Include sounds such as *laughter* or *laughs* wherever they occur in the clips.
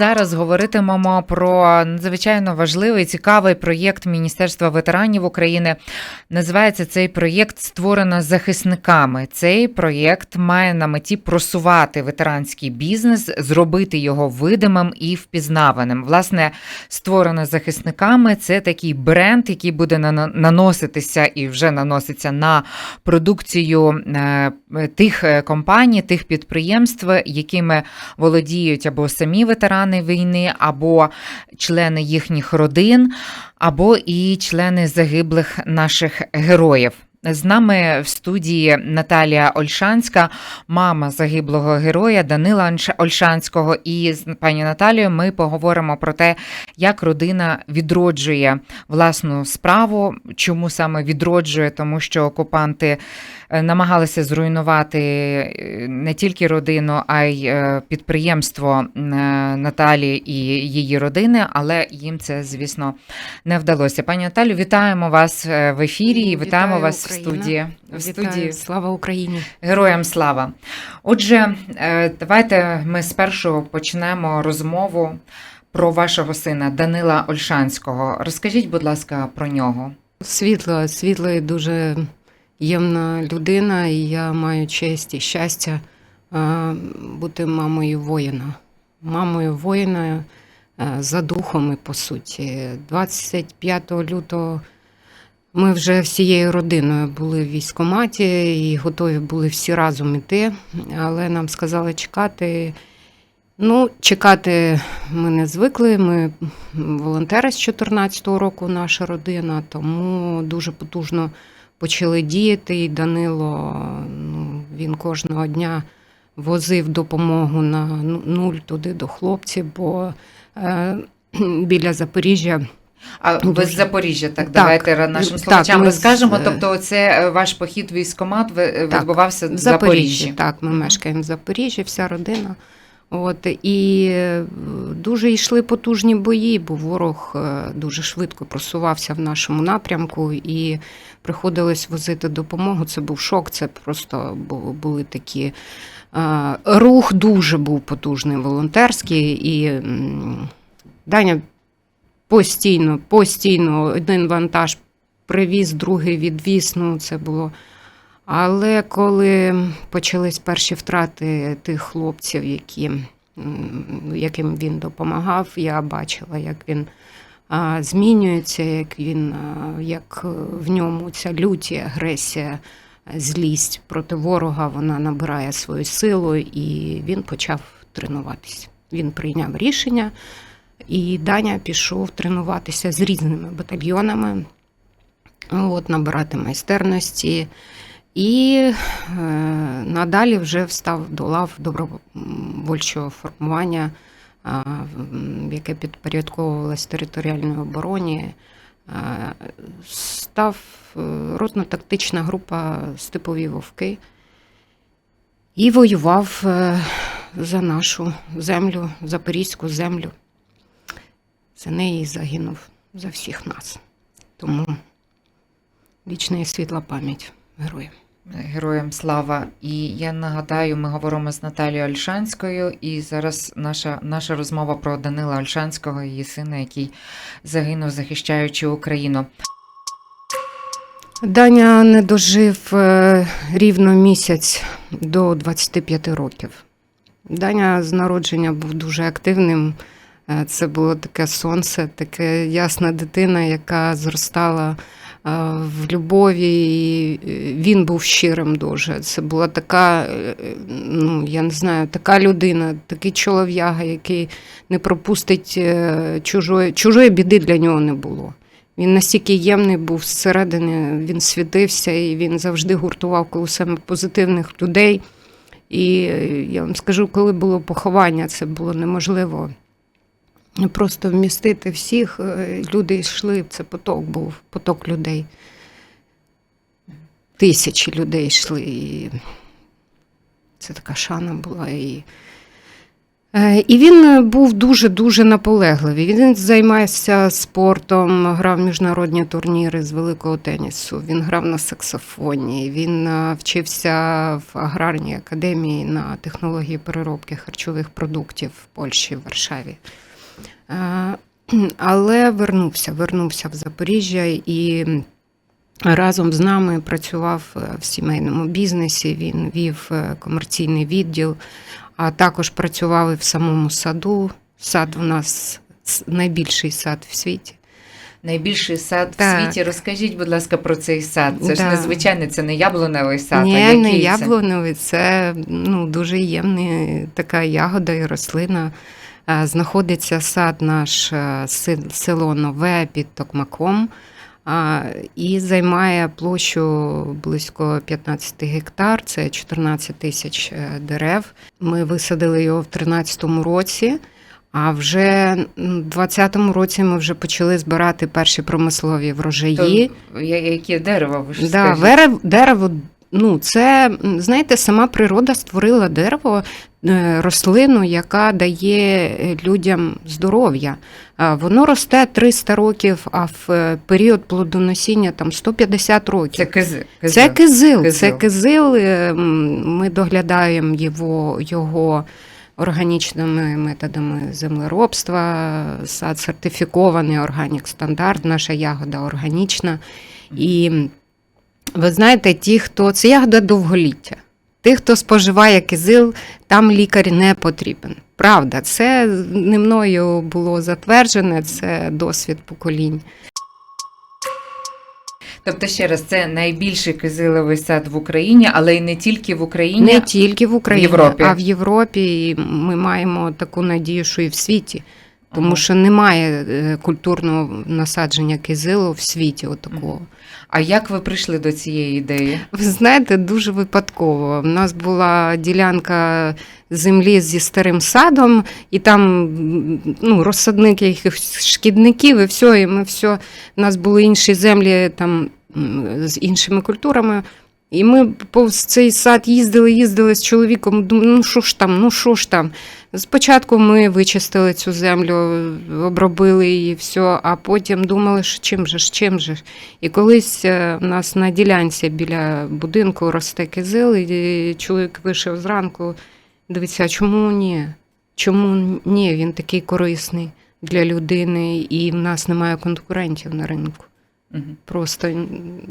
Зараз говоритимемо про надзвичайно важливий цікавий проєкт Міністерства ветеранів України. Називається цей проєкт Створено захисниками. Цей проєкт має на меті просувати ветеранський бізнес, зробити його видимим і впізнаваним. Власне, створено захисниками. Це такий бренд, який буде нано- наноситися і вже наноситься на продукцію е, тих е, компаній, тих підприємств, якими володіють або самі ветерани війни, або члени їхніх родин, або і члени загиблих наших героїв. З нами в студії Наталія Ольшанська, мама загиблого героя Данила Ольшанського. І з пані Наталією ми поговоримо про те, як родина відроджує власну справу. Чому саме відроджує? Тому що окупанти намагалися зруйнувати е, не тільки родину, а й е, підприємство е, Наталі і її родини, але їм це, звісно, не вдалося. Пані Наталю, вітаємо вас е, в ефірі. і Вітаємо Вітаю, вас в студії. В Вітаю, студії слава Україні. Героям слава. Отже, е, давайте ми спершу почнемо розмову про вашого сина Данила Ольшанського. Розкажіть, будь ласка, про нього. Світла, світла і дуже ємна людина, і я маю честь і щастя е, бути мамою воїна. Мамою воїна е, за духом і по суті. 25 лютого ми вже всією родиною були в військкоматі і готові були всі разом іти, але нам сказали чекати. Ну, чекати ми не звикли. Ми волонтери з 2014 року, наша родина, тому дуже потужно почали діяти. І Данило ну, він кожного дня возив допомогу на ну- нуль туди до хлопців, бо е, *clears throat* біля Запоріжжя А ви Дуже. з Запоріжжя, так, Так. давайте нашим слухачам ми з- розкажемо. е, Тобто, це е, ваш похід в військкомат е, Так, відбувався в Запоріжжі. Запоріжжі. Так, ми мешкаємо в Запоріжжі, вся родина. От, і е, дуже йшли потужні бої, бо ворог е, дуже швидко просувався в нашому напрямку і приходилось возити допомогу. Це був шок, це просто були такі. е, Рух дуже був потужний волонтерський, і Даня постійно, постійно один вантаж привіз, другий відвіз. Ну, це було. Але коли почались перші втрати тих хлопців, які, яким він допомагав, я бачила, як він змінюється, як він, як в ньому ця люті, агресія, злість проти ворога, вона набирає свою силу, і він почав тренуватися. Він прийняв рішення, і Даня пішов тренуватися з різними батальйонами, от, набирати майстерності. І е, надалі вже встав до лав добровольчого формування, яке підпорядковувалось територіальній обороні. Е, став е, ротно-тактична група Степові Вовки і воював за нашу землю, запорізьку землю. За неї загинув за всіх нас. Тому вічна і світла пам'ять героям. Героям слава. І я нагадаю, ми говоримо з Наталією Ольшанською, і зараз наша, наша розмова про Данила Ольшанського, її сина, який загинув, захищаючи Україну. Даня не дожив е, рівно місяць до 25 років. Даня з народження був дуже активним. Е, Це було таке сонце, таке ясна дитина, яка зростала в любові. Е, він був щирим дуже. Це була така, е, ну я не знаю, така людина, такий чолов'яга, який не пропустить е, чужої, чужої біди для нього не було. Він настільки ємний був зсередини, він світився і він завжди гуртував коло себе позитивних людей. І е, я вам скажу, коли було поховання, це було неможливо просто вмістити всіх. Е, Люди йшли, це поток був, поток людей. Тисячі людей йшли. І це така шана була. І Е, І він був дуже-дуже наполегливий. Він займався спортом, грав міжнародні турніри з великого тенісу. Він грав на саксофоні. Він е, вчився в аграрній академії на технології переробки харчових продуктів в Польщі, в Варшаві. Е, Але вернувся, вернувся в Запоріжжя і разом з нами працював е, в сімейному бізнесі. Він вів е, комерційний відділ а також працювали в самому саду. Сад у нас найбільший сад в світі. Найбільший сад Так. в світі. Розкажіть, будь ласка, про цей сад. Це ж Да. незвичайний, це не яблуневий сад. а який не яблуневий, це ну, дуже ємна така ягода і рослина. Е, Знаходиться сад наш е, село Нове під Токмаком. І займає площу близько 15 гектар, це 14 тисяч е, дерев. Ми висадили його в 2013 році, а вже в 2020 році ми вже почали збирати перші промислові врожаї. То, яке дерево ви ж Да, скажіть? дерево, ну це знаєте, сама природа створила дерево, е, рослину, яка дає е, людям здоров'я. Воно росте 300 років, а в е, період плодоносіння там 150 років. Це кизи. Це кизил, Кизил. це кизил. Ми доглядаємо його, його органічними методами землеробства. Сад сертифікований органік стандарт, наша ягода органічна. І ви знаєте, ті, хто це ягода довголіття. Тих, хто споживає кизил, там лікар не потрібен. Правда, це не мною було затверджене, це досвід поколінь. Тобто, ще раз, це найбільший кизиловий сад в Україні, але й не тільки в Україні. Не тільки в Україні, В Європі. а в Європі І ми маємо таку надію, що і в світі. Тому Ага. що немає е, культурного насадження кизилу в світі. Отакого. А як ви прийшли до цієї ідеї? Ви знаєте, дуже випадково. У нас була ділянка землі зі старим садом, і там ну, розсадник якихось шкідників, і все, і ми все. У нас були інші землі там з іншими культурами. І ми повз цей сад їздили, їздили з чоловіком. Думаю, ну що ж там, ну що ж там. Спочатку ми вичистили цю землю, обробили її, все, а потім думали, що чим же ж, чим же ж. І колись е, в нас на ділянці біля будинку росте кизил, і чоловік вийшов зранку, дивиться, чому ні? Чому ні? Він такий корисний для людини, і в нас немає конкурентів на ринку. Мгм. Просто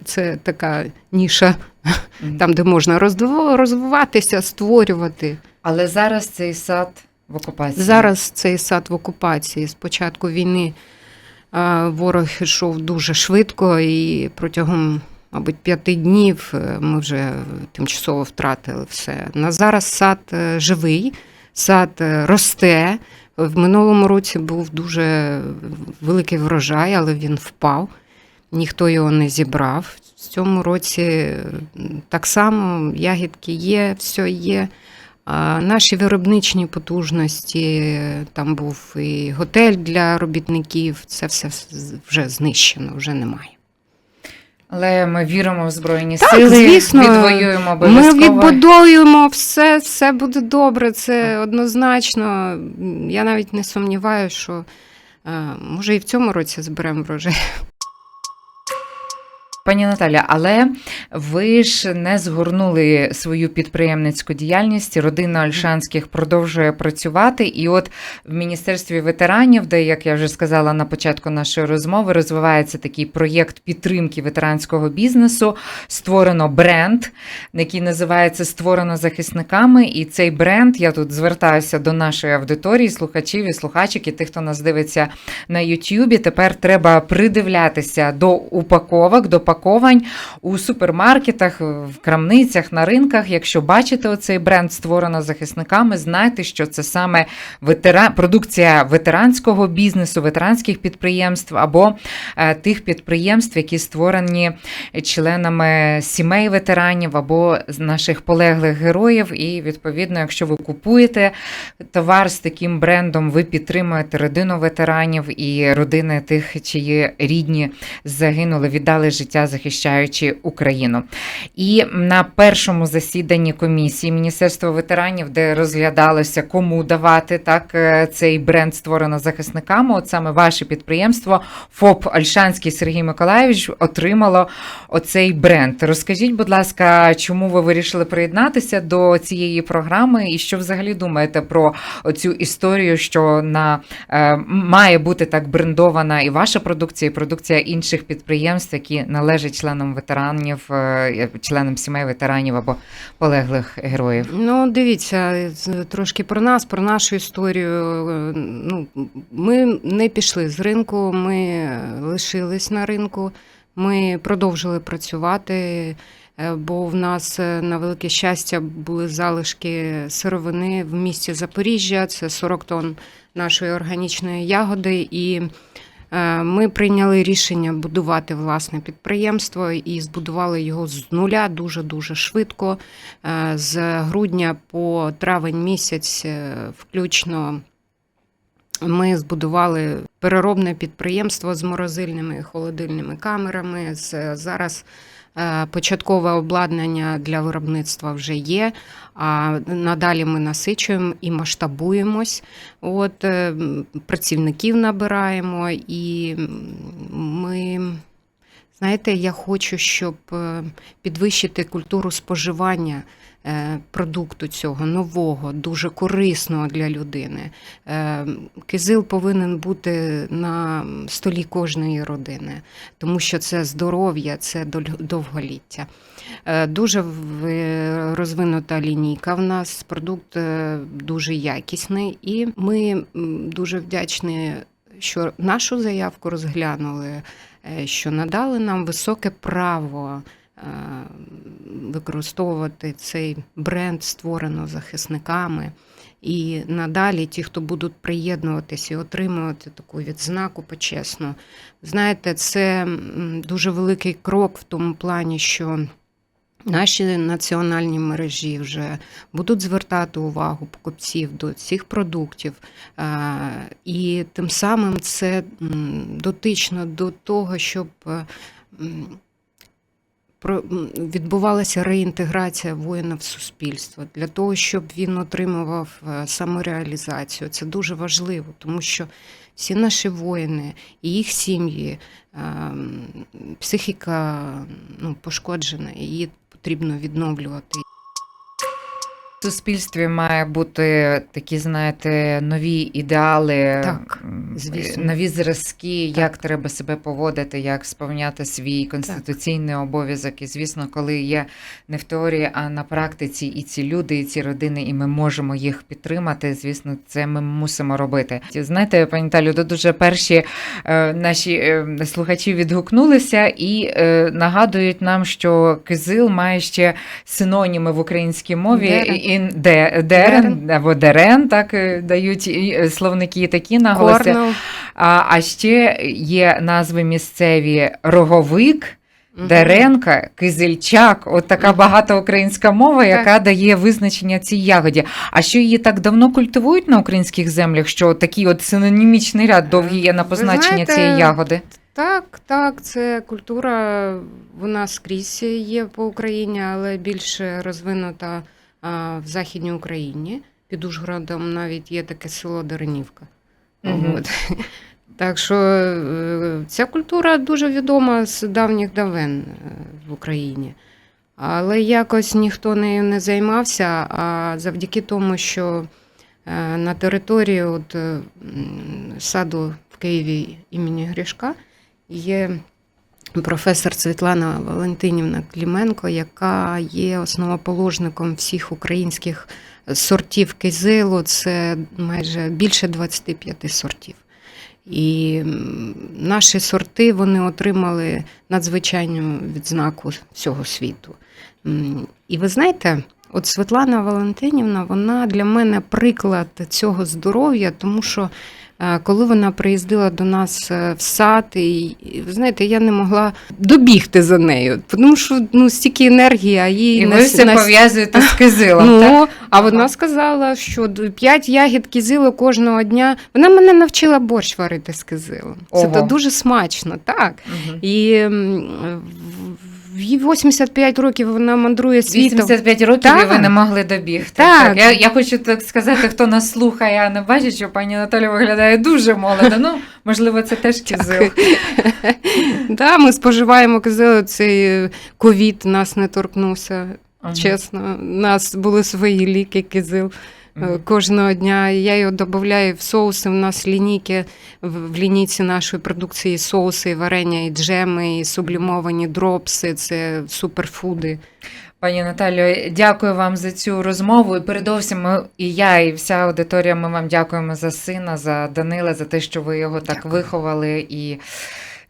це така ніша, Мгм. там, де можна розвиватися, створювати. Але зараз цей сад в окупації. Зараз цей сад в окупації. З початку війни ворог йшов дуже швидко, і протягом, мабуть, п'яти днів е, ми вже тимчасово втратили все. На зараз сад е, живий, сад е, росте. В минулому році був дуже великий врожай, але він впав. Ніхто його не зібрав. В цьому році так само ягідки є, все є. А Наші виробничні потужності, там був і готель для робітників, це все вже знищено, вже немає. Але ми віримо в Збройні Так, сили, звісно. відвоюємо Ми обов'язково. відбудовуємо все, все буде добре, це однозначно. Я навіть не сумніваюся, що е, може і в цьому році зберемо врожай. Пані Наталя, але ви ж не згорнули свою підприємницьку діяльність. Родина Ольшанських продовжує працювати. І от в Міністерстві ветеранів, де, як я вже сказала на початку нашої розмови, розвивається такий проєкт підтримки ветеранського бізнесу. Створено бренд, який називається Створено захисниками. І цей бренд я тут звертаюся до нашої аудиторії, слухачів і слухачок, і тих, хто нас дивиться на Ютубі. Тепер треба придивлятися до упаковок, до паковань у супермаркетах, в крамницях, на ринках. Якщо бачите оцей бренд створено захисниками, знайте, що це саме ветера... продукція ветеранського бізнесу, ветеранських підприємств або е, тих підприємств, які створені членами сімей ветеранів або наших полеглих героїв. І відповідно, якщо ви купуєте товар з таким брендом, ви підтримуєте родину ветеранів і родини тих, чиї рідні загинули, віддали життя життя, захищаючи Україну. І на першому засіданні комісії Міністерства ветеранів, де розглядалося, кому давати так е, цей бренд створено захисниками, от саме ваше підприємство ФОП Ольшанський Сергій Миколаївич отримало оцей бренд. Розкажіть, будь ласка, чому ви вирішили приєднатися до цієї програми, і що взагалі думаєте про цю історію, що на е, має бути так брендована і ваша продукція, і продукція інших підприємств, які належать членам ветеранів, е, членам сімей ветеранів або полеглих героїв? Ну, дивіться, трошки про нас, про нашу історію. Е, Ну, ми не пішли з ринку, ми лишились на ринку, ми продовжили працювати, е, бо в нас е, на велике щастя були залишки сировини в місті Запоріжжя, це 40 тонн нашої органічної ягоди. І е, ми прийняли рішення будувати власне підприємство і збудували його з нуля дуже-дуже швидко. Е, З грудня по травень місяць, е, включно, ми збудували переробне підприємство з морозильними і холодильними камерами. Зараз е, початкове обладнання для виробництва вже є. А надалі ми насичуємо і масштабуємось. От е, працівників набираємо, і ми. Знаєте, я хочу, щоб е, підвищити культуру споживання е, продукту цього нового, дуже корисного для людини. Е, Кизил повинен бути на столі кожної родини, тому що це здоров'я, це довголіття. Е, Дуже розвинута лінійка в нас, продукт е, дуже якісний, і ми дуже вдячні, що нашу заявку розглянули е, що надали нам високе право е, використовувати цей бренд, створено захисниками. І надалі ті, хто будуть приєднуватися і отримувати таку відзнаку почесну, знаєте, це дуже великий крок в тому плані, що наші національні мережі вже будуть звертати увагу покупців до цих продуктів. Е, І тим самим це дотично до того, щоб е, відбувалася реінтеграція воїна в суспільство, для того, щоб він отримував е, самореалізацію. Це дуже важливо, тому що всі наші воїни і їх сім'ї, е, психіка ну, пошкоджена, її потрібно відновлювати. В суспільстві має бути такі, знаєте, нові ідеали, Так, звісно. нові зразки, Так. як треба себе поводити, як сповняти свій конституційний обов'язок. І звісно, коли є не в теорії, а на практиці і ці люди, і ці родини, і ми можемо їх підтримати. Звісно, це ми мусимо робити. Знаєте, пані Талю, тут дуже перші е, наші е, слухачі відгукнулися і е, нагадують нам, що кизил має ще синоніми в українській мові. Де, дерен, або дерен, так е, дають і, е, словники такі наголоси. А, а ще є назви місцеві роговик. Деренка, Кизельчак, от така багата українська мова, яка дає визначення цій ягоді. А що її так давно культивують на українських землях, що такий от синонімічний ряд довгий є на позначення знаєте, цієї ягоди? Так, так, це культура, вона скрізь є по Україні, але більше розвинута в Західній Україні. Під Ужгородом навіть є таке село Деренівка. Мгм. От. *laughs* Так що е, ця культура дуже відома з давніх давен е, в Україні. Але якось ніхто нею не займався, а завдяки тому, що е, на території от, саду в Києві імені Грішка є професор Світлана Валентинівна Кліменко, яка є основоположником всіх українських сортів кизилу. Це майже більше 25 сортів. І наші сорти вони отримали надзвичайну відзнаку всього світу. І ви знаєте, От Світлана Валентинівна, вона для мене приклад цього здоров'я, тому що е, коли вона приїздила до нас е, в сад, і, знаєте, я не могла добігти за нею, тому що ну, стільки енергії, а їй І ви все на- пов'язуєте з кизилом. *laughs* Ну, так? а вона сказала, що д- п'ять ягід кизилу кожного дня. Вона мене навчила борщ варити з кизилом. Це Ого. то дуже смачно, так. Мгм. І 85 років вона мандрує світом. 85 років і ви не могли добігти. Так. Я, я хочу так сказати, хто нас слухає, а не бачить, що пані Наталя виглядає дуже молодо. Ну, можливо, це теж кизил. *laughs* Да, ми споживаємо кизил, цей е, ковід нас не торкнувся. Ага. Чесно, у нас були свої ліки кизил. Е, Кожного дня я його додаю в соуси. У нас лінійки в лінійці нашої продукції соуси, і варення, і джеми, і сублімовані дропси. Це суперфуди. Пані Наталю, дякую вам за цю розмову. І передовсім ми, і я, і вся аудиторія. Ми вам дякуємо за сина, за Данила, за те, що ви його так Дякую. виховали і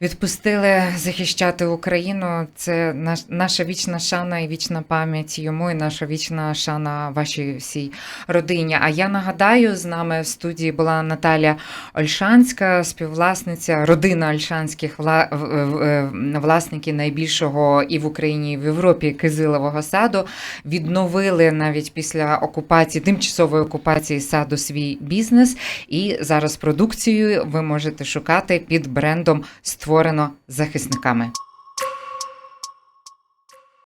відпустили захищати Україну. Це наш, наша вічна шана і вічна пам'ять йому, і наша вічна шана вашій всій родині. А я нагадаю, з нами в студії була Наталя Ольшанська, співвласниця, родина Ольшанських вла, в- в- власників найбільшого і в Україні, і в Європі кизилового саду. Відновили навіть після окупації, тимчасової окупації саду свій бізнес. І зараз продукцію ви можете шукати під брендом створено захисниками.